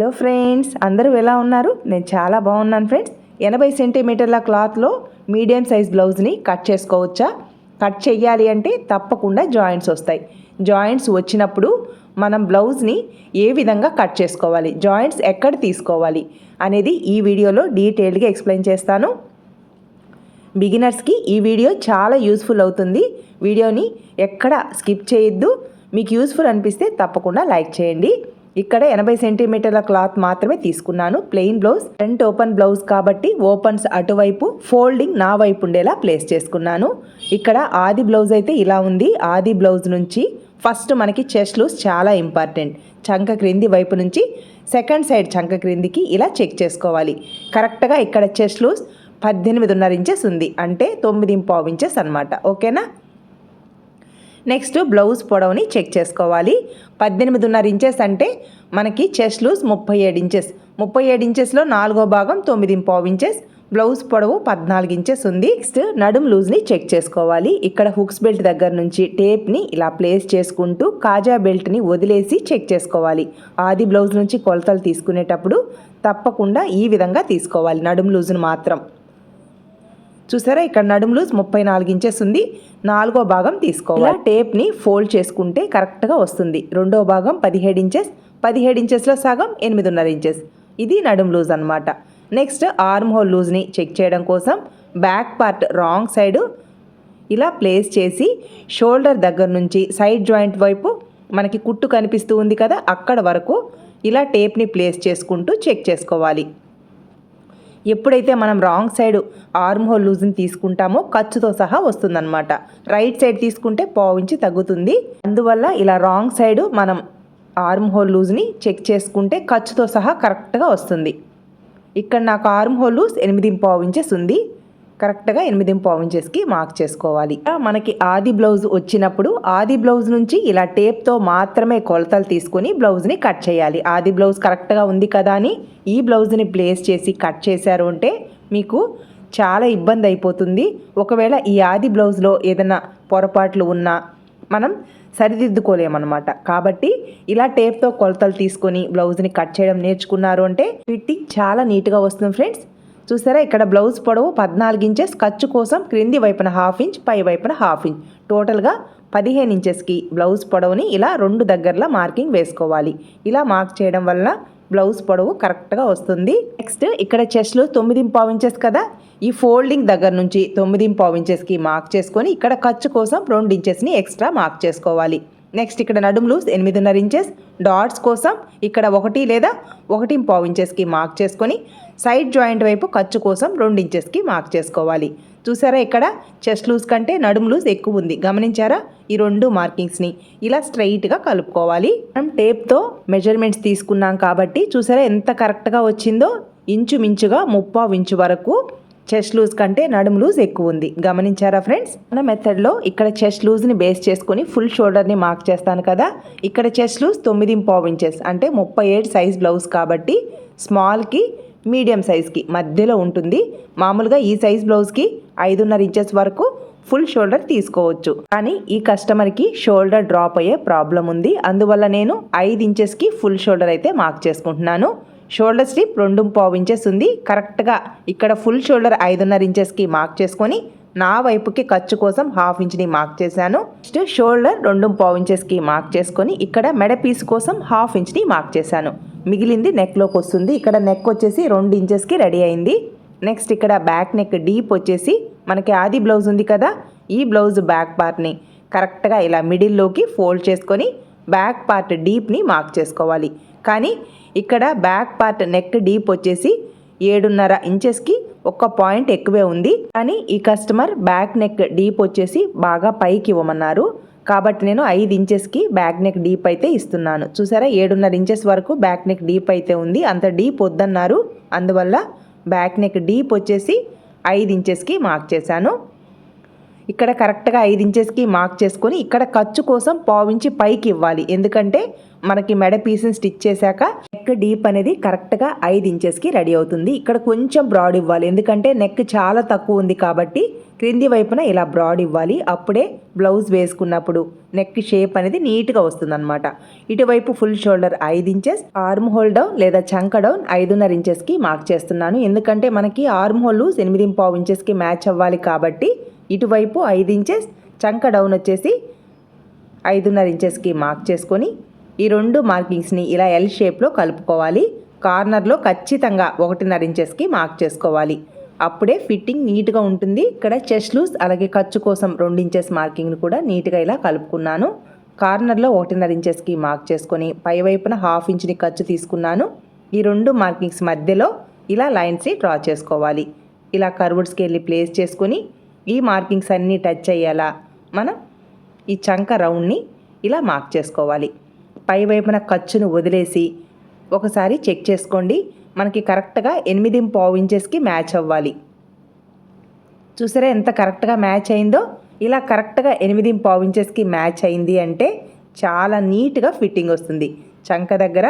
Hello friends అందరూ ఎలా ఉన్నారు? నేను చాలా బాగున్నాను ఫ్రెండ్స్ ఎనభై సెంటీమీటర్ల క్లాత్లో మీడియం సైజ్ బ్లౌజ్ని కట్ చేసుకోవచ్చా? కట్ చేయాలి అంటే తప్పకుండా జాయింట్స్ వస్తాయి. జాయింట్స్ వచ్చినప్పుడు మనం బ్లౌజ్ని ఏ విధంగా కట్ చేసుకోవాలి? జాయింట్స్ ఎక్కడ తీసుకోవాలి? అనేది ఈ వీడియోలో డీటెయిల్డ్గా ఎక్స్ప్లెయిన్ చేస్తాను. బిగినర్స్కి ఈ వీడియో చాలా యూస్ఫుల్ అవుతుంది. వీడియోని ఎక్కడ స్కిప్ చేయొద్దు. మీకు యూస్ఫుల్ అనిపిస్తే తప్పకుండా లైక్ చేయండి. ఇక్కడ ఎనభై సెంటీమీటర్ల క్లాత్ మాత్రమే తీసుకున్నాను. Plain blouse front open blouse కాబట్టి ఓపెన్స్ అటువైపు ఫోల్డింగ్ నా వైపు ఉండేలా ప్లేస్ చేసుకున్నాను. ఇక్కడ ఆది బ్లౌజ్ అయితే ఇలా ఉంది. ఆది బ్లౌజ్ నుంచి ఫస్ట్ మనకి చెస్ట్ లూస్ చాలా ఇంపార్టెంట్. చంక క్రింది వైపు నుంచి సెకండ్ సైడ్ చంక క్రిందికి ఇలా చెక్ చేసుకోవాలి. కరెక్ట్గా ఇక్కడ చెస్ట్ లూస్ పద్దెనిమిదిన్నర ఇంచెస్ ఉంది. అంటే తొమ్మిది పావు ఇంచెస్ అనమాట ఓకేనా? నెక్స్ట్ బ్లౌజ్ పొడవుని చెక్ చేసుకోవాలి. పద్దెనిమిదిన్నర ఇంచెస్ అంటే మనకి చెస్ట్ లూజ్ ముప్పై ఏడు ఇంచెస్. ముప్పై ఏడు ఇంచెస్లో నాలుగో భాగం తొమ్మిది పావు ఇంచెస్. బ్లౌజ్ పొడవు పద్నాలుగు ఇంచెస్ ఉంది. నెక్స్ట్ నడుం లూజ్ని చెక్ చేసుకోవాలి. ఇక్కడ హుక్స్ బెల్ట్ దగ్గర నుంచి టేప్ని ఇలా ప్లేస్ చేసుకుంటూ కాజా బెల్ట్ని వదిలేసి చెక్ చేసుకోవాలి. ఆది బ్లౌజ్ నుంచి కొలతలు తీసుకునేటప్పుడు తప్పకుండా ఈ విధంగా తీసుకోవాలి. నడుం లూజ్ను మాత్రం. చూసారా? ఇక్కడ నడుము లూజ్ ముప్పై నాలుగు ఇంచెస్ ఉంది. నాలుగో భాగం తీసుకోవాలి. టేప్ని ఫోల్డ్ చేసుకుంటే కరెక్ట్గా వస్తుంది. రెండో భాగం పదిహేడు ఇంచెస్ పదిహేడు ఇంచెస్లో సగం ఎనిమిదిన్నర ఇంచెస్. ఇది నడుము లూజ్ అనమాట నెక్స్ట్ ఆర్మ్ హోల్ లూజ్ని చెక్ చేయడం కోసం బ్యాక్ పార్ట్ రాంగ్ సైడు ఇలా ప్లేస్ చేసి షోల్డర్ దగ్గర నుంచి సైడ్ జాయింట్ వైపు మనకి కుట్టు కనిపిస్తూ ఉంది కదా అక్కడ వరకు ఇలా టేప్ని ప్లేస్ చేసుకుంటూ చెక్ చేసుకోవాలి. ఎప్పుడైతే మనం రాంగ్ సైడ్ ఆర్మ్ హోల్ లూజ్ని తీసుకుంటామో ఖర్చుతో సహా వస్తుందన్నమాట. రైట్ సైడ్ తీసుకుంటే పావించి తగ్గుతుంది. అందువల్ల ఇలా రాంగ్ సైడ్ మనం ఆర్మ్ హోల్ లూజ్ని చెక్ చేసుకుంటే ఖర్చుతో సహా కరెక్ట్గా వస్తుంది. ఇక్కడ నాకు ఆర్మ్ హోల్ లూజ్ ఎనిమిది పావు ఇంచెస్ ఉంది. కరెక్ట్గా ఎనిమిది పావు ఇంచెస్కి మార్క్ చేసుకోవాలి. మనకి ఆది బ్లౌజ్ వచ్చినప్పుడు ఆది బ్లౌజ్ నుంచి ఇలా టేప్తో మాత్రమే కొలతలు తీసుకొని బ్లౌజ్ని కట్ చేయాలి. ఆది బ్లౌజ్ కరెక్ట్గా ఉంది కదా అని ఈ బ్లౌజ్ని ప్లేస్ చేసి కట్ చేశారు అంటే మీకు చాలా ఇబ్బంది అయిపోతుంది. ఒకవేళ ఈ ఆది బ్లౌజ్లో ఏదైనా పొరపాట్లు ఉన్నా మనం సరిదిద్దుకోలేమన్నమాట. కాబట్టి ఇలా టేప్తో కొలతలు తీసుకొని బ్లౌజ్ని కట్ చేయడం నేర్చుకున్నారు అంటే ఫిట్టింగ్ చాలా నీట్గా వస్తుంది ఫ్రెండ్స్. చూసారా? ఇక్కడ బ్లౌజ్ పొడవు పద్నాలుగు ఇంచెస్ ఖర్చు కోసం క్రింది వైపున హాఫ్ ఇంచ్ పై వైపున హాఫ్ ఇంచ్. టోటల్గా పదిహేను ఇంచెస్కి బ్లౌజ్ పొడవుని ఇలా రెండు దగ్గరలో మార్కింగ్ వేసుకోవాలి. ఇలా మార్క్ చేయడం వలన బ్లౌజ్ పొడవు కరెక్ట్గా వస్తుంది. నెక్స్ట్ ఇక్కడ చెస్ట్లు తొమ్మిది పావు ఇంచెస్ కదా? ఈ ఫోల్డింగ్ దగ్గర నుంచి తొమ్మిది పావు ఇంచెస్కి మార్క్ చేసుకొని ఇక్కడ ఖర్చు కోసం రెండు ఇంచెస్ని ఎక్స్ట్రా మార్క్ చేసుకోవాలి. నెక్స్ట్ ఇక్కడ నడుము లూజ్ ఎనిమిదిన్నర ఇంచెస్. డాట్స్ కోసం ఇక్కడ ఒకటి లేదా ఒకటి పావు ఇంచెస్కి మార్క్ చేసుకొని సైడ్ జాయింట్ వైపు ఖర్చు కోసం రెండు ఇంచెస్కి మార్క్ చేసుకోవాలి. చూసారా ఇక్కడ? చెస్ట్ లూజ్ కంటే నడుము లూజ్ ఎక్కువ ఉంది. గమనించారా? ఈ రెండు మార్కింగ్స్ని ఇలా స్ట్రైట్గా కలుపుకోవాలి. మనం టేప్తో మెజర్మెంట్స్ తీసుకున్నాం కాబట్టి చూసారా ఎంత కరెక్ట్గా వచ్చిందో? ఇంచుమించుగా ముప్పావు ఇంచు వరకు చెస్ట్ లూజ్ కంటే నడుము లూజ్ ఎక్కువ ఉంది. గమనించారా ఫ్రెండ్స్? మన మెథడ్లో ఇక్కడ చెస్ట్ లూజ్ని బేస్ చేసుకొని ఫుల్ షోల్డర్ని మార్క్ చేస్తాను కదా? ఇక్కడ చెస్ట్ లూజ్ తొమ్మిది పావు ఇంచెస్ అంటే ముప్పై ఏడు సైజ్ బ్లౌజ్ కాబట్టి స్మాల్కి మీడియం సైజ్కి మధ్యలో ఉంటుంది. మామూలుగా ఈ సైజ్ బ్లౌజ్కి ఐదున్నర ఇంచెస్ వరకు ఫుల్ షోల్డర్ తీసుకోవచ్చు. కానీ ఈ కస్టమర్కి షోల్డర్ డ్రాప్ అయ్యే ప్రాబ్లం ఉంది. అందువల్ల నేను ఐదు ఇంచెస్కి ఫుల్ షోల్డర్ అయితే మార్క్ చేసుకుంటున్నాను. షోల్డర్ స్ట్రిప్ రెండు పావు ఇంచెస్ ఉంది. కరెక్ట్గా ఇక్కడ ఫుల్ షోల్డర్ ఐదున్నర ఇంచెస్కి మార్క్ చేసుకొని నా వైపుకి ఖర్చు కోసం హాఫ్ ఇంచ్ని మార్క్ చేశాను. నెక్స్ట్ షోల్డర్ రెండు పావు ఇంచెస్కి మార్క్ చేసుకొని ఇక్కడ మెడ పీస్ కోసం హాఫ్ ఇంచ్ని మార్క్ చేశాను. మిగిలింది నెక్లోకి వస్తుంది. ఇక్కడ నెక్ వచ్చేసి రెండు ఇంచెస్కి రెడీ అయింది. నెక్స్ట్ ఇక్కడ బ్యాక్ నెక్ డీప్ వచ్చేసి మనకి ఆది బ్లౌజ్ ఉంది కదా ఈ బ్లౌజ్ బ్యాక్ పార్ట్ని కరెక్ట్గా ఇలా మిడిల్లోకి ఫోల్డ్ చేసుకొని బ్యాక్ పార్ట్ డీప్ని మార్క్ చేసుకోవాలి. కానీ ఇక్కడ బ్యాక్ పార్ట్ నెక్ డీప్ వచ్చేసి ఏడున్నర ఇంచెస్కి ఒక్క పాయింట్ ఎక్కువే ఉంది. కానీ ఈ కస్టమర్ బ్యాక్ నెక్ డీప్ వచ్చేసి బాగా పైకి ఇవ్వమన్నారు. కాబట్టి నేను ఐదు ఇంచెస్కి బ్యాక్ నెక్ డీప్ అయితే ఇస్తున్నాను. చూసారా? ఏడున్నర ఇంచెస్ వరకు బ్యాక్ నెక్ డీప్ అయితే ఉంది. అంత డీప్ వద్దన్నారు. అందువల్ల బ్యాక్ నెక్ డీప్ వచ్చేసి ఐదు ఇంచెస్కి మార్క్ చేశాను. ఇక్కడ కరెక్ట్గా ఐదు ఇంచెస్కి మార్క్ చేసుకొని ఇక్కడ ఖర్చు కోసం పావించి పైకి ఇవ్వాలి. ఎందుకంటే మనకి మెడ పీస్ని స్టిచ్ చేశాక నెక్ డీప్ అనేది కరెక్ట్గా ఐదు ఇంచెస్కి రెడీ అవుతుంది. ఇక్కడ కొంచెం బ్రాడ్ ఇవ్వాలి. ఎందుకంటే నెక్ చాలా తక్కువ ఉంది కాబట్టి క్రింది వైపున ఇలా బ్రాడ్ ఇవ్వాలి. అప్పుడే బ్లౌజ్ వేసుకున్నప్పుడు నెక్ షేప్ అనేది నీట్గా వస్తుందన్నమాట. ఇటువైపు ఫుల్ షోల్డర్ ఐదు ఇంచెస్ ఆర్మ్ హోల్ డౌన్ లేదా చంక డౌన్ ఐదున్నర ఇంచెస్కి మార్క్ చేస్తున్నాను. ఎందుకంటే మనకి ఆర్మ్ హోల్ ఎనిమిది పావు ఇంచెస్కి మ్యాచ్ అవ్వాలి కాబట్టి ఇటువైపు ఐదు ఇంచెస్ చంక డౌన్ వచ్చేసి ఐదున్నర ఇంచెస్కి మార్క్ చేసుకొని ఈ రెండు మార్కింగ్స్ని ఇలా ఎల్ షేప్లో కలుపుకోవాలి. కార్నర్లో ఖచ్చితంగా ఒకటిన్నర ఇంచెస్కి మార్క్ చేసుకోవాలి. అప్పుడే ఫిట్టింగ్ నీట్గా ఉంటుంది. ఇక్కడ చెస్ట్ లూస్ అలాగే ఖర్చు కోసం రెండు ఇంచెస్ మార్కింగ్ని కూడా నీట్గా ఇలా కలుపుకున్నాను. కార్నర్లో ఒకటిన్నర ఇంచెస్కి మార్క్ చేసుకొని పై వైపున హాఫ్ ఇంచ్ని ఖర్చు తీసుకున్నాను. ఈ రెండు మార్కింగ్స్ మధ్యలో ఇలా లైన్స్ని డ్రా చేసుకోవాలి. ఇలా కర్వుడ్స్కి వెళ్ళి ప్లేస్ చేసుకొని ఈ మార్కింగ్స్ అన్నీ టచ్ అయ్యేలా మనం ఈ చంక రౌండ్ని ఇలా మార్క్ చేసుకోవాలి. పై వైపున ఖర్చును వదిలేసి ఒకసారి చెక్ చేసుకోండి. మనకి కరెక్ట్గా ఎనిమిది పావు ఇంచెస్కి మ్యాచ్ అవ్వాలి. చూసారా ఎంత కరెక్ట్గా మ్యాచ్ అయిందో? ఇలా కరెక్ట్గా ఎనిమిది పావు ఇంచెస్కి మ్యాచ్ అయింది అంటే చాలా నీట్గా ఫిట్టింగ్ వస్తుంది. చంక దగ్గర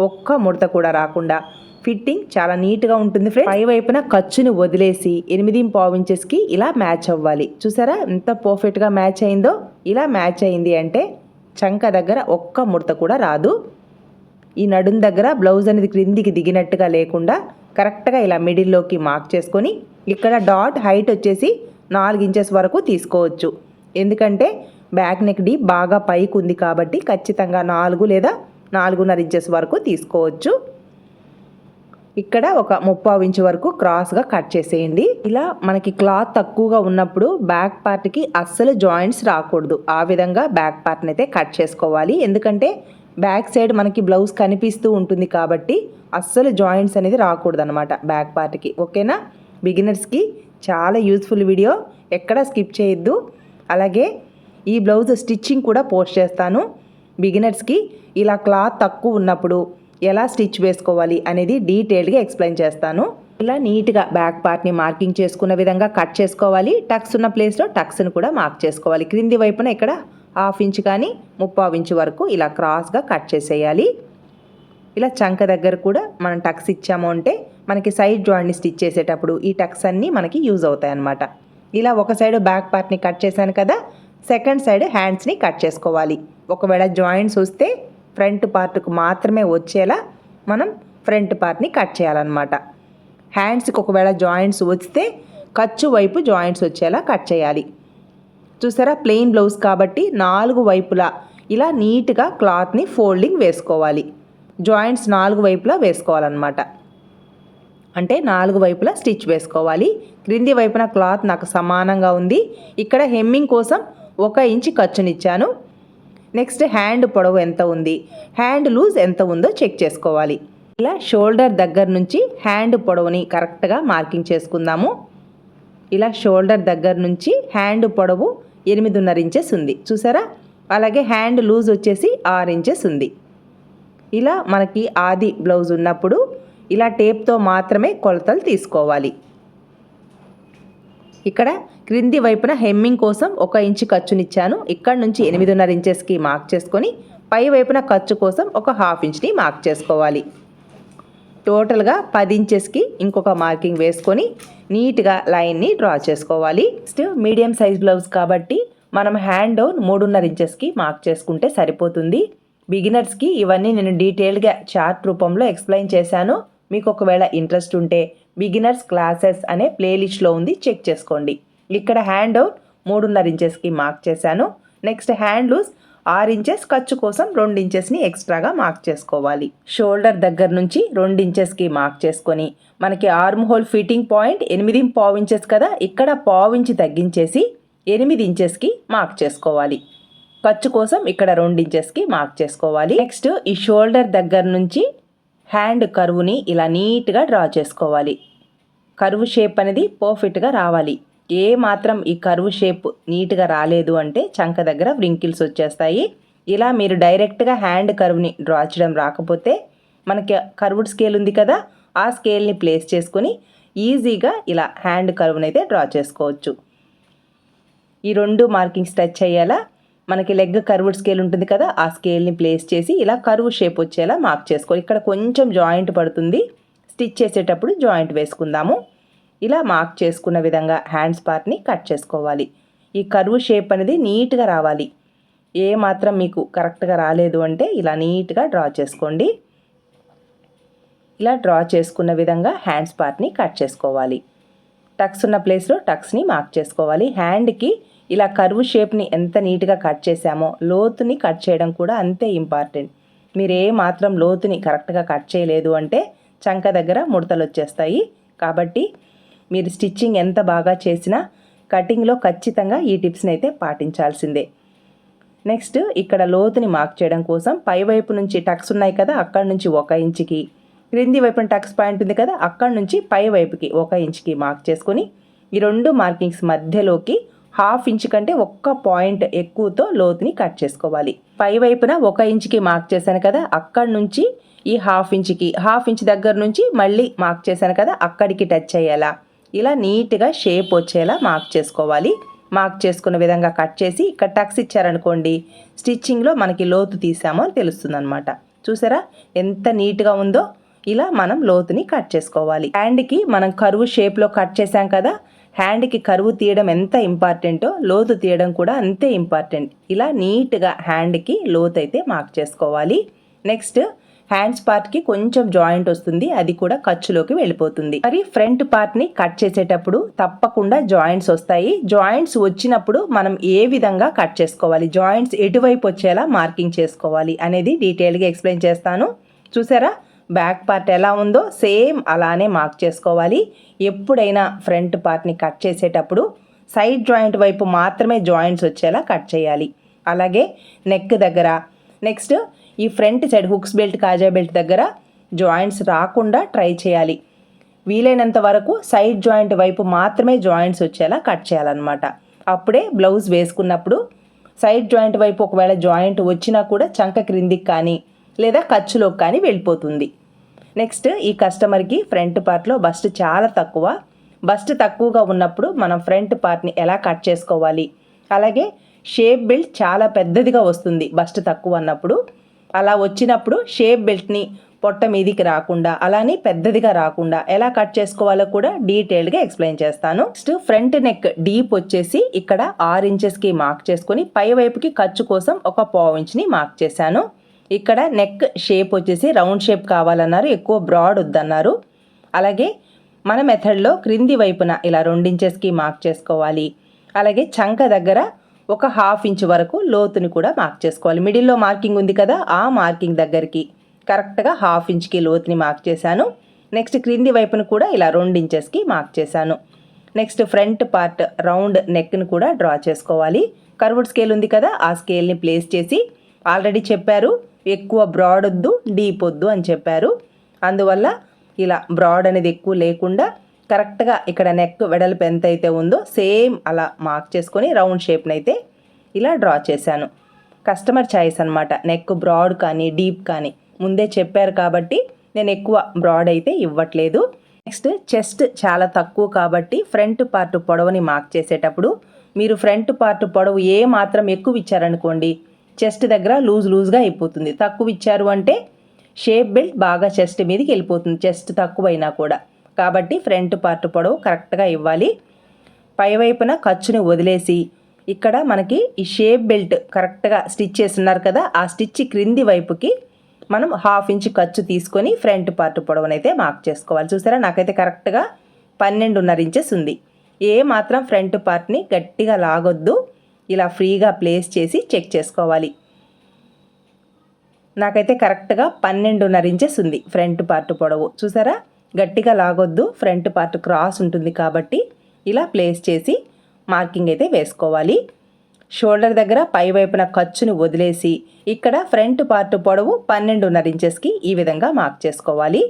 ఒక్క ముడత కూడా రాకుండా ఫిట్టింగ్ చాలా నీట్గా ఉంటుంది ఫ్రెండ్ పై వైపున ఖర్చుని వదిలేసి ఎనిమిది పావు ఇంచెస్కి ఇలా మ్యాచ్ అవ్వాలి. చూసారా ఎంత పర్ఫెక్ట్గా మ్యాచ్ అయిందో? ఇలా మ్యాచ్ అయింది అంటే చంక దగ్గర ఒక్క ముడత కూడా రాదు. ఈ నడుం దగ్గర బ్లౌజ్ అనేది క్రిందికి దిగినట్టుగా లేకుండా కరెక్ట్గా ఇలా మిడిల్లోకి మార్క్ చేసుకొని ఇక్కడ డాట్ హైట్ వచ్చేసి నాలుగు ఇంచెస్ వరకు తీసుకోవచ్చు. ఎందుకంటే బ్యాక్ నెక్ డీ బాగా పైకి ఉంది కాబట్టి ఖచ్చితంగా నాలుగు లేదా నాలుగున్నర ఇంచెస్ వరకు తీసుకోవచ్చు. ఇక్కడ ఒక ముప్పావు ఇంచు వరకు క్రాస్గా కట్ చేసేయండి. ఇలా మనకి క్లాత్ తక్కువగా ఉన్నప్పుడు బ్యాక్ పార్ట్కి అస్సలు జాయింట్స్ రాకూడదు. ఆ విధంగా బ్యాక్ పార్ట్ని అయితే కట్ చేసుకోవాలి. ఎందుకంటే బ్యాక్ సైడ్ మనకి బ్లౌజ్ కనిపిస్తూ ఉంటుంది కాబట్టి అస్సలు జాయింట్స్ అనేది రాకూడదు అనమాట బ్యాక్ పార్ట్కి ఓకేనా? బిగినర్స్కి చాలా యూస్ఫుల్ వీడియో ఎక్కడ స్కిప్ చేయొద్దు. అలాగే ఈ బ్లౌజ్ స్టిచ్చింగ్ కూడా పోస్ట్ చేస్తాను. బిగినర్స్కి ఇలా క్లాత్ తక్కువ ఉన్నప్పుడు ఎలా స్టిచ్ వేసుకోవాలి అనేది డీటెయిల్డ్గా ఎక్స్ప్లెయిన్ చేస్తాను. ఇలా నీట్గా బ్యాక్ పార్ట్ని మార్కింగ్ చేసుకున్న విధంగా కట్ చేసుకోవాలి. టక్స్ ఉన్న ప్లేస్లో టక్స్ని కూడా మార్క్ చేసుకోవాలి. క్రింది వైపున ఇక్కడ హాఫ్ ఇంచ్ కానీ ముప్పావు ఇంచ్ వరకు ఇలా క్రాస్గా కట్ చేసేయాలి. ఇలా చంక దగ్గర కూడా మనం టక్స్ ఇచ్చాము అంటే మనకి సైడ్ జాయింట్ని స్టిచ్ చేసేటప్పుడు ఈ టక్స్ అన్నీ మనకి యూజ్ అవుతాయి అన్నమాట. ఇలా ఒక సైడ్ బ్యాక్ పార్ట్ని కట్ చేశాను కదా సెకండ్ సైడ్ హ్యాండ్స్ని కట్ చేసుకోవాలి. ఒకవేళ జాయింట్స్ వస్తే ఫ్రంట్ పార్ట్కు మాత్రమే వచ్చేలా మనం ఫ్రంట్ పార్ట్ని కట్ చేయాలన్నమాట. హ్యాండ్స్కి ఒకవేళ జాయింట్స్ వస్తే ఖర్చు వైపు జాయింట్స్ వచ్చేలా కట్ చేయాలి. చూసారా? ప్లెయిన్ బ్లౌజ్ కాబట్టి నాలుగు వైపులా ఇలా నీట్గా క్లాత్ని ఫోల్డింగ్ వేసుకోవాలి. జాయింట్స్ నాలుగు వైపులా వేసుకోవాలన్నమాట. అంటే నాలుగు వైపులా స్టిచ్ వేసుకోవాలి. క్రింది వైపున క్లాత్ నాకు సమానంగా ఉంది. ఇక్కడ హెమ్మింగ్ కోసం ఒక ఇంచ్ ఖర్చునిచ్చాను. నెక్స్ట్ హ్యాండ్ పొడవు ఎంత ఉంది? హ్యాండ్ లూజ్ ఎంత ఉందో చెక్ చేసుకోవాలి. ఇలా షోల్డర్ దగ్గర నుంచి హ్యాండ్ పొడవుని కరెక్ట్గా మార్కింగ్ చేసుకుందాము. ఇలా షోల్డర్ దగ్గర నుంచి హ్యాండ్ పొడవు ఎనిమిదిన్నర ఇంచెస్ ఉంది. చూసారా? అలాగే హ్యాండ్ లూజ్ వచ్చేసి ఆరు ఇంచెస్ ఉంది. ఇలా మనకి ఆది బ్లౌజ్ ఉన్నప్పుడు ఇలా టేప్తో మాత్రమే కొలతలు తీసుకోవాలి. ఇక్కడ క్రింది వైపున హెమ్మింగ్ కోసం ఒక ఇంచు ఖర్చునిచ్చాను. ఇక్కడ నుంచి ఎనిమిదిన్నర ఇంచెస్కి మార్క్ చేసుకొని పై వైపున ఖర్చు కోసం ఒక హాఫ్ ఇంచ్ని మార్క్ చేసుకోవాలి. టోటల్గా పది ఇంచెస్కి ఇంకొక మార్కింగ్ వేసుకొని నీట్గా లైన్ని డ్రా చేసుకోవాలి. నెక్స్ట్ మీడియం సైజ్ బ్లౌజ్ కాబట్టి మనం హ్యాండ్ డౌన్ మూడున్నర ఇంచెస్కి మార్క్ చేసుకుంటే సరిపోతుంది. బిగినర్స్కి ఇవన్నీ నేను డీటెయిల్గా చార్ట్ రూపంలో ఎక్స్ప్లెయిన్ చేశాను. మీకు ఒకవేళ ఇంట్రెస్ట్ ఉంటే బిగినర్స్ క్లాసెస్ అనే ప్లేలిస్ట్లో ఉంది చెక్ చేసుకోండి. ఇక్కడ హ్యాండ్ అవుట్ మూడున్నర ఇంచెస్కి మార్క్ చేశాను. నెక్స్ట్ హ్యాండ్ లూజ్ ఆరు ఇంచెస్ ఖర్చు కోసం రెండు ఇంచెస్ని ఎక్స్ట్రాగా మార్క్ చేసుకోవాలి. షోల్డర్ దగ్గర నుంచి రెండు ఇంచెస్కి మార్క్ చేసుకొని మనకి ఆర్మ్ హోల్ ఫిట్టింగ్ పాయింట్ ఎనిమిది పావు ఇంచెస్ కదా ఇక్కడ పావు ఇంచి తగ్గించేసి ఎనిమిది ఇంచెస్కి మార్క్ చేసుకోవాలి. ఖర్చు కోసం ఇక్కడ రెండు ఇంచెస్కి మార్క్ చేసుకోవాలి. నెక్స్ట్ ఈ షోల్డర్ దగ్గర నుంచి హ్యాండ్ కరువుని ఇలా నీట్గా డ్రా చేసుకోవాలి. కరువు షేప్ అనేది పర్ఫెక్ట్గా రావాలి. ఏ మాత్రం ఈ కరువు షేప్ నీట్గా రాలేదు అంటే చంక దగ్గర వ్రింకిల్స్ వచ్చేస్తాయి. ఇలా మీరు డైరెక్ట్గా హ్యాండ్ కరువుని డ్రా చేయడం రాకపోతే మనకి కర్వ్డ్ స్కేల్ ఉంది కదా ఆ స్కేల్ని ప్లేస్ చేసుకొని ఈజీగా ఇలా హ్యాండ్ కరువునైతే అయితే డ్రా చేసుకోవచ్చు. ఈ రెండు మార్కింగ్స్ టచ్ అయ్యేలా మనకి లెగ్ కర్వ్డ్ స్కేల్ ఉంటుంది కదా ఆ స్కేల్ని ప్లేస్ చేసి ఇలా కరువు షేప్ వచ్చేలా మార్క్ చేసుకోవాలి. ఇక్కడ కొంచెం జాయింట్ పడుతుంది. స్టిచ్ చేసేటప్పుడు జాయింట్ వేసుకుందాము. ఇలా మార్క్ చేసుకున్న విధంగా హ్యాండ్స్ పార్ట్ని కట్ చేసుకోవాలి. ఈ కరువు షేప్ అనేది నీట్గా రావాలి. ఏ మాత్రం మీకు కరెక్ట్గా రాలేదు అంటే ఇలా నీట్గా డ్రా చేసుకోండి. ఇలా డ్రా చేసుకున్న విధంగా హ్యాండ్స్ పార్ట్ని కట్ చేసుకోవాలి. టక్స్ ఉన్న ప్లేస్లో టక్స్ని మార్క్ చేసుకోవాలి. హ్యాండ్కి ఇలా కర్వ్ షేప్ని ఎంత నీట్గా కట్ చేసామో లోతుని కట్ చేయడం కూడా అంతే ఇంపార్టెంట్. మీరు ఏ మాత్రం లోతుని కరెక్ట్గా కట్ చేయలేదు అంటే చంక దగ్గర ముడతలు వచ్చేస్తాయి కాబట్టి మీరు స్టిచ్చింగ్ ఎంత బాగా చేసినా కటింగ్లో ఖచ్చితంగా ఈ టిప్స్ని అయితే పాటించాల్సిందే. నెక్స్ట్ ఇక్కడ లోతుని మార్క్ చేయడం కోసం పై వైపు నుంచి టక్స్ ఉన్నాయి కదా అక్కడ నుంచి ఒక ఇంచుకి. క్రింది వైపున టక్స్ పాయింట్ ఉంది కదా అక్కడ నుంచి పై వైపుకి ఒక ఇంచుకి మార్క్ చేసుకొని ఈ రెండు మార్కింగ్స్ మధ్యలోకి హాఫ్ ఇంచ్ కంటే ఒక్క పాయింట్ ఎక్కువతో లోతుని కట్ చేసుకోవాలి. పై వైపున ఒక ఇంచుకి మార్క్ చేశాను కదా అక్కడి నుంచి ఈ హాఫ్ ఇంచ్కి హాఫ్ ఇంచ్ దగ్గర నుంచి మళ్ళీ మార్క్ చేశాను కదా అక్కడికి టచ్ అయ్యేలా. ఇలా నీట్గా షేప్ వచ్చేలా మార్క్ చేసుకోవాలి. మార్క్ చేసుకున్న విధంగా కట్ చేసి ఇక్కడ టక్స్ ఇచ్చారనుకోండి స్టిచ్చింగ్లో మనకి లోతు తీసామో అని తెలుస్తుంది అనమాట చూసారా? ఎంత నీట్గా ఉందో? ఇలా మనం లోతుని కట్ చేసుకోవాలి. హ్యాండ్కి మనం కరువు షేప్లో కట్ చేసాం కదా హ్యాండ్కి కరువు తీయడం ఎంత ఇంపార్టెంటో లోతు తీయడం కూడా అంతే ఇంపార్టెంట్ ఇలా నీట్గా హ్యాండ్కి లోతు అయితే మార్క్ చేసుకోవాలి. నెక్స్ట్ హ్యాండ్స్ పార్ట్కి కొంచెం జాయింట్ వస్తుంది అది కూడా ఖర్చులోకి వెళ్ళిపోతుంది. మరి ఫ్రంట్ పార్ట్ని కట్ చేసేటప్పుడు తప్పకుండా జాయింట్స్ వస్తాయి. జాయింట్స్ వచ్చినప్పుడు మనం ఏ విధంగా కట్ చేసుకోవాలి? జాయింట్స్ ఎటువైపు వచ్చేలా మార్కింగ్ చేసుకోవాలి అనేది డీటెయిల్గా ఎక్స్ప్లెయిన్ చేస్తాను. చూసారా? బ్యాక్ పార్ట్ ఎలా ఉందో సేమ్ అలానే మార్క్ చేసుకోవాలి. ఎప్పుడైనా ఫ్రంట్ పార్ట్ని కట్ చేసేటప్పుడు సైడ్ జాయింట్ వైపు మాత్రమే జాయింట్స్ వచ్చేలా కట్ చేయాలి. అలాగే నెక్ దగ్గర నెక్స్ట్ ఈ ఫ్రంట్ సైడ్ హుక్స్ బెల్ట్ కాజా బెల్ట్ దగ్గర జాయింట్స్ రాకుండా ట్రై చేయాలి. వీలైనంత వరకు సైడ్ జాయింట్ వైపు మాత్రమే జాయింట్స్ వచ్చేలా కట్ చేయాలన్నమాట. అప్పుడే బ్లౌజ్ వేసుకున్నప్పుడు సైడ్ జాయింట్ వైపు ఒకవేళ జాయింట్ వచ్చినా కూడా చంక క్రిందికి కానీ లేదా ఖర్చులోకి కానీ వెళ్ళిపోతుంది. నెక్స్ట్ ఈ కస్టమర్కి ఫ్రంట్ పార్ట్లో బస్ట్ చాలా తక్కువ. బస్ట్ తక్కువగా ఉన్నప్పుడు మనం ఫ్రంట్ పార్ట్ని ఎలా కట్ చేసుకోవాలి? అలాగే షేప్ బెల్ట్ చాలా పెద్దదిగా వస్తుంది బస్ట్ తక్కువ అన్నప్పుడు. అలా వచ్చినప్పుడు షేప్ బెల్ట్ని పొట్ట మీదికి రాకుండా అలానే పెద్దదిగా రాకుండా ఎలా కట్ చేసుకోవాలో కూడా డీటెయిల్డ్గా ఎక్స్ప్లెయిన్ చేస్తాను. నెక్స్ట్ ఫ్రంట్ నెక్ డీప్ వచ్చేసి ఇక్కడ ఆరు ఇంచెస్కి మార్క్ చేసుకొని పై వైపుకి ఖర్చు కోసం ఒక పావు ఇంచ్ని మార్క్ చేశాను. ఇక్కడ నెక్ షేప్ వచ్చేసి రౌండ్ షేప్ కావాలన్నారు ఎక్కువ బ్రాడ్ వద్దన్నారు. అలాగే మన మెథడ్లో క్రింది వైపున ఇలా రెండించెస్కి మార్క్ చేసుకోవాలి. అలాగే చంక దగ్గర ఒక హాఫ్ ఇంచ్ వరకు లోతుని కూడా మార్క్ చేసుకోవాలి. మిడిల్లో మార్కింగ్ ఉంది కదా ఆ మార్కింగ్ దగ్గరికి కరెక్ట్గా హాఫ్ ఇంచ్కి లోతుని మార్క్ చేశాను. నెక్స్ట్ క్రింది వైపును కూడా ఇలా రెండు ఇంచెస్కి మార్క్ చేశాను. నెక్స్ట్ ఫ్రంట్ పార్ట్ రౌండ్ నెక్ని కూడా డ్రా చేసుకోవాలి. కర్వుడ్ స్కేల్ ఉంది కదా ఆ స్కేల్ని ప్లేస్ చేసి ఆల్రెడీ చెప్పారు. ఎక్కువ బ్రాడ్ వద్దు డీప్ వద్దు అని చెప్పారు. అందువల్ల ఇలా బ్రాడ్ అనేది ఎక్కువ లేకుండా కరెక్ట్గా ఇక్కడ నెక్ వెడల్పు ఎంత అయితే ఉందో సేమ్ అలా మార్క్ చేసుకొని రౌండ్ షేప్ని అయితే ఇలా డ్రా చేశాను. కస్టమర్ ఛాయిస్ అనమాట నెక్ బ్రాడ్ కానీ డీప్ కానీ. ముందే చెప్పారు కాబట్టి నేను ఎక్కువ బ్రాడ్ అయితే ఇవ్వట్లేదు. నెక్స్ట్ చెస్ట్ చాలా తక్కువ కాబట్టి ఫ్రంట్ పార్ట్ పొడవుని మార్క్ చేసేటప్పుడు మీరు ఫ్రంట్ పార్ట్ పొడవు ఏ మాత్రం ఎక్కువ ఇచ్చారనుకోండి చెస్ట్ దగ్గర లూజ్ లూజ్గా అయిపోతుంది. తక్కువ ఇచ్చారు అంటే షేప్ బెల్ట్ బాగా చెస్ట్ మీదకి వెళ్ళిపోతుంది. చెస్ట్ తక్కువైనా కూడా. కాబట్టి ఫ్రంట్ పార్ట్ పొడవు కరెక్ట్గా ఇవ్వాలి. పైవైపున ఖర్చుని వదిలేసి ఇక్కడ మనకి ఈ షేప్ బెల్ట్ కరెక్ట్గా స్టిచ్ చేస్తున్నారు కదా ఆ స్టిచ్ క్రింది వైపుకి మనం హాఫ్ ఇంచ్ ఖర్చు తీసుకొని ఫ్రంట్ పార్ట్ పొడవునైతే మార్క్ చేసుకోవాలి. చూసారా? నాకైతే కరెక్ట్గా పన్నెండున్నర ఇంచెస్ ఉంది. ఏ మాత్రం ఫ్రంట్ పార్ట్ని గట్టిగా లాగొద్దు. ఇలా ఫ్రీగా ప్లేస్ చేసి చెక్ చేసుకోవాలి. నాకైతే కరెక్ట్గా పన్నెండున్నర ఇంచెస్ ఉంది ఫ్రంట్ పార్ట్ పొడవు. చూసారా? గట్టిగా లాగొద్దు ఫ్రంట్ పార్ట్ క్రాస్ ఉంటుంది కాబట్టి ఇలా ప్లేస్ చేసి మార్కింగ్ అయితే వేసుకోవాలి. షోల్డర్ దగ్గర పై వైపున ఖర్చును వదిలేసి ఇక్కడ ఫ్రంట్ పార్ట్ పొడవు పన్నెండున్నర ఇంచెస్కి ఈ విధంగా మార్క్ చేసుకోవాలి.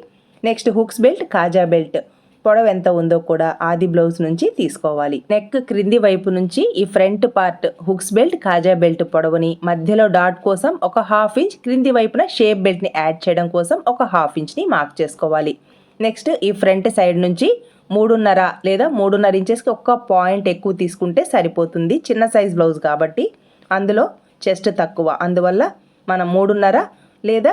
నెక్స్ట్ హుక్స్ బెల్ట్ కాజా బెల్ట్. పొడవు ఎంత ఉందో కూడా ఆది బ్లౌజ్ నుంచి తీసుకోవాలి. నెక్ క్రింది వైపు నుంచి ఈ ఫ్రంట్ పార్ట్ హుక్స్ బెల్ట్ కాజా బెల్ట్ పొడవుని మధ్యలో డాట్ కోసం ఒక హాఫ్ ఇంచ్ క్రింది వైపున షేప్ బెల్ట్ని యాడ్ చేయడం కోసం ఒక హాఫ్ ఇంచ్ని మార్క్ చేసుకోవాలి. నెక్స్ట్ ఈ ఫ్రంట్ సైడ్ నుంచి మూడున్నర లేదా మూడున్నర ఇంచెస్కి ఒక్క పాయింట్ ఎక్కువ తీసుకుంటే సరిపోతుంది. చిన్న సైజ్ బ్లౌజ్ కాబట్టి అందులో చెస్ట్ తక్కువ. అందువల్ల మనం మూడున్నర లేదా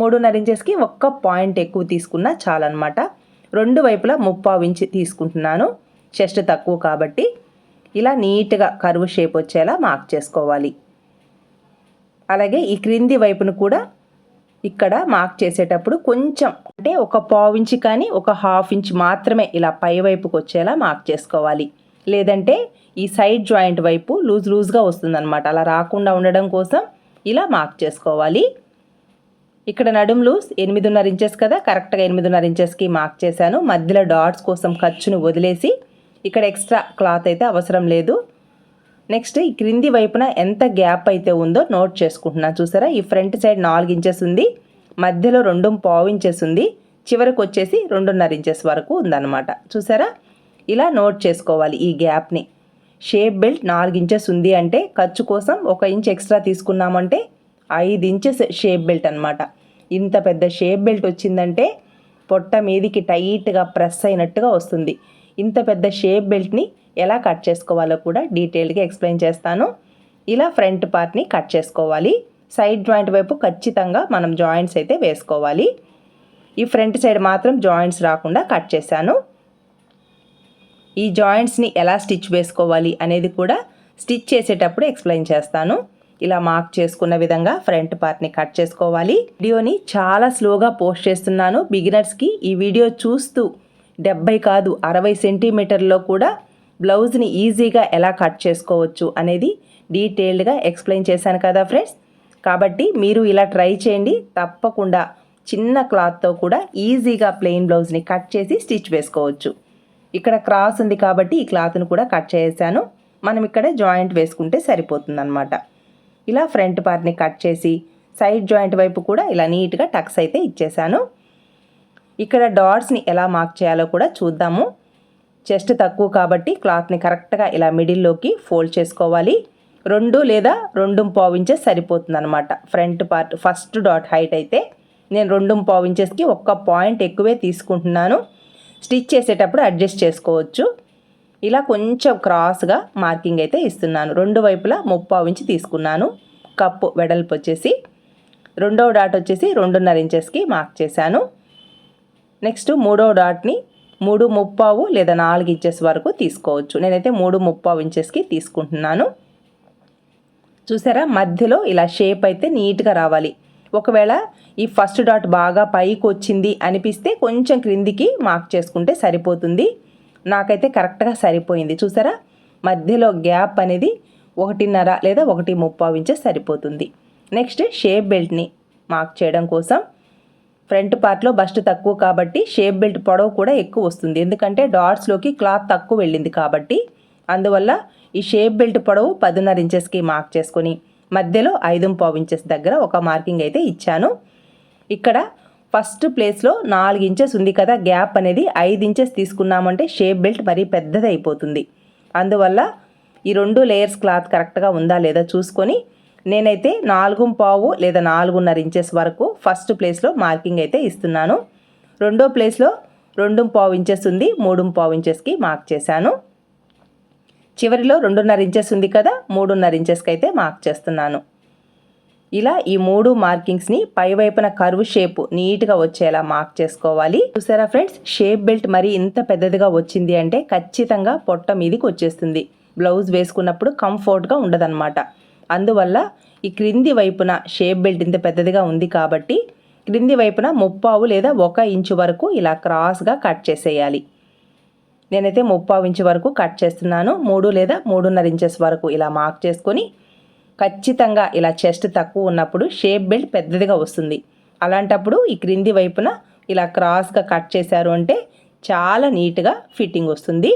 మూడున్నర ఇంచెస్కి ఒక్క పాయింట్ ఎక్కువ తీసుకున్నా చాలన్నమాట. రెండు వైపులా ముప్పావు ఇంచి తీసుకుంటున్నాను. చెస్ట్ తక్కువ కాబట్టి ఇలా నీట్గా కరువు షేప్ వచ్చేలా మార్క్ చేసుకోవాలి. అలాగే ఈ క్రింది వైపును కూడా ఇక్కడ మార్క్ చేసేటప్పుడు కొంచెం అంటే ఒక పావు ఇంచ్ కానీ ఒక హాఫ్ ఇంచ్ మాత్రమే ఇలా పై వైపుకి వచ్చేలా మార్క్ చేసుకోవాలి. లేదంటే ఈ సైడ్ జాయింట్ వైపు లూజ్ లూజ్గా వస్తుందన్నమాట. అలా రాకుండా ఉండడం కోసం ఇలా మార్క్ చేసుకోవాలి. ఇక్కడ నడుం లూజ్ ఎనిమిదిన్నర ఇంచెస్ కదా కరెక్ట్గా ఎనిమిదిన్నర ఇంచెస్కి మార్క్ చేశాను. మధ్యలో డాట్స్ కోసం ఖర్చును వదిలేసి ఇక్కడ ఎక్స్ట్రా క్లాత్ అయితే అవసరం లేదు. నెక్స్ట్ ఈ క్రింది వైపున ఎంత గ్యాప్ అయితే ఉందో నోట్ చేసుకుంటున్నాను చూసారా? ఈ ఫ్రంట్ సైడ్ నాలుగు ఇంచెస్ ఉంది మధ్యలో రెండు పావు ఇంచెస్ ఉంది చివరికి వచ్చేసి రెండున్నర ఇంచెస్ వరకు ఉందన్నమాట. చూసారా? ఇలా నోట్ చేసుకోవాలి ఈ గ్యాప్ని షేప్ బెల్ట్ నాలుగు ఇంచెస్ ఉంది అంటే ఖర్చు కోసం ఒక ఇంచ్ ఎక్స్ట్రా తీసుకున్నామంటే ఐదు ఇంచెస్ షేప్ బెల్ట్ అనమాట ఇంత పెద్ద షేప్ బెల్ట్ వచ్చిందంటే పొట్ట మీదికి టైట్గా ప్రెస్ అయినట్టుగా వస్తుంది. ఇంత పెద్ద షేప్ బెల్ట్ని ఎలా కట్ చేసుకోవాలో కూడా డీటెయిల్గా ఎక్స్ప్లెయిన్ చేస్తాను. ఇలా ఫ్రంట్ పార్ట్ని కట్ చేసుకోవాలి. సైడ్ జాయింట్ వైపు ఖచ్చితంగా మనం జాయింట్స్ అయితే వేసుకోవాలి. ఈ ఫ్రంట్ సైడ్ మాత్రం జాయింట్స్ రాకుండా కట్ చేశాను. ఈ జాయింట్స్ని ఎలా స్టిచ్ వేసుకోవాలి అనేది కూడా స్టిచ్ చేసేటప్పుడు ఎక్స్ప్లెయిన్ చేస్తాను. ఇలా మార్క్ చేసుకున్న విధంగా ఫ్రంట్ పార్ట్ని కట్ చేసుకోవాలి. వీడియోని చాలా స్లోగా పోస్ట్ చేస్తున్నాను. బిగినర్స్కి ఈ వీడియో చూస్తూ డెబ్బై కాదు అరవై సెంటీమీటర్లో కూడా బ్లౌజ్ని ఈజీగా ఎలా కట్ చేసుకోవచ్చు అనేది డీటెయిల్డ్గా ఎక్స్ప్లెయిన్ చేశాను కదా ఫ్రెండ్స్ కాబట్టి మీరు ఇలా ట్రై చేయండి. తప్పకుండా చిన్న క్లాత్తో కూడా ఈజీగా ప్లెయిన్ బ్లౌజ్ని కట్ చేసి స్టిచ్ వేసుకోవచ్చు. ఇక్కడ క్రాస్ ఉంది కాబట్టి ఈ క్లాత్ను కూడా కట్ చేసాను మనం ఇక్కడ జాయింట్ వేసుకుంటే సరిపోతుందన్నమాట. ఇలా ఫ్రంట్ పార్ట్ని కట్ చేసి సైడ్ జాయింట్ వైపు కూడా ఇలా నీట్గా టక్స్ అయితే ఇచ్చేసాను. ఇక్కడ డాట్స్ని ఎలా మార్క్ చేయాలో కూడా చూద్దాము. చెస్ట్ తక్కువ కాబట్టి క్లాత్ని కరెక్ట్గా ఇలా మిడిల్లోకి ఫోల్డ్ చేసుకోవాలి. రెండు లేదా రెండు పావించెస్ సరిపోతుంది అనమాట front part first dot height అయితే. నేను రెండు పావించెస్కి ఒక్క పాయింట్ ఎక్కువే తీసుకుంటున్నాను. స్టిచ్ చేసేటప్పుడు అడ్జస్ట్ చేసుకోవచ్చు. ఇలా కొంచెం క్రాస్గా మార్కింగ్ అయితే ఇస్తున్నాను. రెండు వైపులా ముప్పావు ఇంచి తీసుకున్నాను. కప్పు వెడల్పు వచ్చేసి రెండవ డాట్ వచ్చేసి రెండున్నర ఇంచెస్కి మార్క్ చేశాను. నెక్స్ట్ మూడవ డాట్ని మూడు ముప్పావు లేదా నాలుగు ఇంచెస్ వరకు తీసుకోవచ్చు. నేనైతే మూడు ముప్పావు ఇంచెస్కి తీసుకుంటున్నాను. చూసారా? మధ్యలో ఇలా షేప్ అయితే నీట్గా రావాలి. ఒకవేళ ఈ ఫస్ట్ డాట్ బాగా పైకి వచ్చింది అనిపిస్తే కొంచెం క్రిందికి మార్క్ చేసుకుంటే సరిపోతుంది. నాకైతే కరెక్ట్గా సరిపోయింది. చూసారా? మధ్యలో గ్యాప్ అనేది ఒకటిన్నర లేదా ఒకటి ముప్పావు ఇంచెస్ సరిపోతుంది. నెక్స్ట్ షేప్ బెల్ట్ని మార్క్ చేయడం కోసం ఫ్రంట్ పార్ట్లో బస్ట్ తక్కువ కాబట్టి షేప్ బెల్ట్ పొడవు కూడా ఎక్కువ వస్తుంది. ఎందుకంటే డాట్స్లోకి క్లాత్ తక్కువ వెళ్ళింది కాబట్టి అందువల్ల ఈ షేప్ బెల్ట్ పొడవు పదిన్నర ఇంచెస్కి మార్క్ చేసుకొని మధ్యలో ఐదు పావు ఇంచెస్ దగ్గర ఒక మార్కింగ్ అయితే ఇచ్చాను. ఇక్కడ ఫస్ట్ ప్లేస్లో నాలుగు ఇంచెస్ ఉంది కదా గ్యాప్ అనేది ఐదు ఇంచెస్ తీసుకున్నామంటే షేప్ బెల్ట్ మరీ పెద్దది అయిపోతుంది అందువల్ల ఈ రెండు లేయర్స్ క్లాత్ కరెక్ట్గా ఉందా లేదా చూసుకొని నేనైతే నాలుగు పావు లేదా నాలుగున్నర ఇంచెస్ వరకు ఫస్ట్ ప్లేస్లో మార్కింగ్ అయితే ఇస్తున్నాను. రెండో ప్లేస్లో రెండు పావు ఇంచెస్ ఉంది మూడు పావు ఇంచెస్కి మార్క్ చేశాను. చివరిలో రెండున్నర ఇంచెస్ ఉంది కదా మూడున్నర ఇంచెస్కి అయితే మార్క్ చేస్తున్నాను. ఇలా ఈ మూడు మార్కింగ్స్ని పై వైపున కర్వ్ షేప్ నీట్గా వచ్చేలా మార్క్ చేసుకోవాలి. చూసారా ఫ్రెండ్స్? షేప్ బెల్ట్ మరి ఇంత పెద్దదిగా వచ్చింది అంటే ఖచ్చితంగా పొట్ట మీదకి వచ్చేస్తుంది. బ్లౌజ్ వేసుకున్నప్పుడు కంఫర్ట్గా ఉండదన్నమాట. అందువల్ల ఈ క్రింది వైపున షేప్ బెల్ట్ ఇంత పెద్దదిగా ఉంది కాబట్టి క్రింది వైపున ముప్పావు లేదా ఒక ఇంచు వరకు ఇలా క్రాస్గా కట్ చేసేయాలి. నేనైతే ముప్పావు ఇంచు వరకు కట్ చేస్తున్నాను. మూడు లేదా మూడున్నర ఇంచెస్ వరకు ఇలా మార్క్ చేసుకొని ఖచ్చితంగా ఇలా చెస్ట్ తక్కువ ఉన్నప్పుడు షేప్ బెల్ట్ పెద్దదిగా వస్తుంది. అలాంటప్పుడు ఈ క్రింది వైపున ఇలా క్రాస్గా కట్ చేశారు అంటే చాలా నీట్గా ఫిట్టింగ్ వస్తుంది.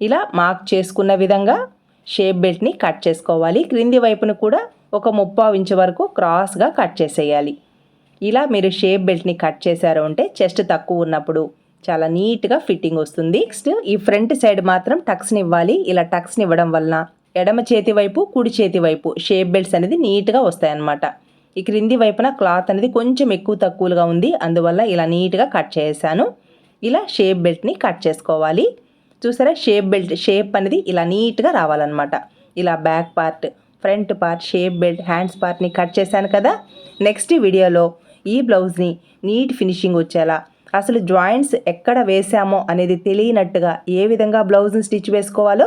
ఇలా మార్క్ చేసుకున్న విధంగా షేప్ బెల్ట్ని కట్ చేసుకోవాలి. క్రింది వైపున కూడా ఒక ముప్పావు ఇంచు వరకు క్రాస్గా కట్ చేసేయాలి. ఇలా మీరు షేప్ బెల్ట్ని కట్ చేశారు అంటే చెస్ట్ తక్కువ ఉన్నప్పుడు చాలా నీట్గా ఫిట్టింగ్ వస్తుంది. నెక్స్ట్ ఈ ఫ్రంట్ సైడ్ మాత్రం టక్స్ని ఇవ్వాలి. ఇలా టక్స్ని ఇవ్వడం వలన ఎడమ చేతి వైపు కుడి చేతి వైపు షేప్ బెల్ట్స్ అనేది నీట్గా వస్తాయన్నమాట. ఈ క్రింది వైపున క్లాత్ అనేది కొంచెం ఎక్కువ తక్కువగా ఉంది. అందువల్ల ఇలా నీట్గా కట్ చేశాను. ఇలా షేప్ బెల్ట్ని కట్ చేసుకోవాలి. చూసారా? షేప్ బెల్ట్ షేప్ అనేది ఇలా నీట్గా రావాలన్నమాట. ఇలా back part front part shape belt hands పార్ట్ని కట్ చేశాను కదా. నెక్స్ట్ వీడియోలో ఈ బ్లౌజ్ని నీట్ ఫినిషింగ్ వచ్చేలా అసలు జాయింట్స్ ఎక్కడ వేసామో అనేది తెలియనట్టుగా ఏ విధంగా బ్లౌజ్ని స్టిచ్ వేసుకోవాలో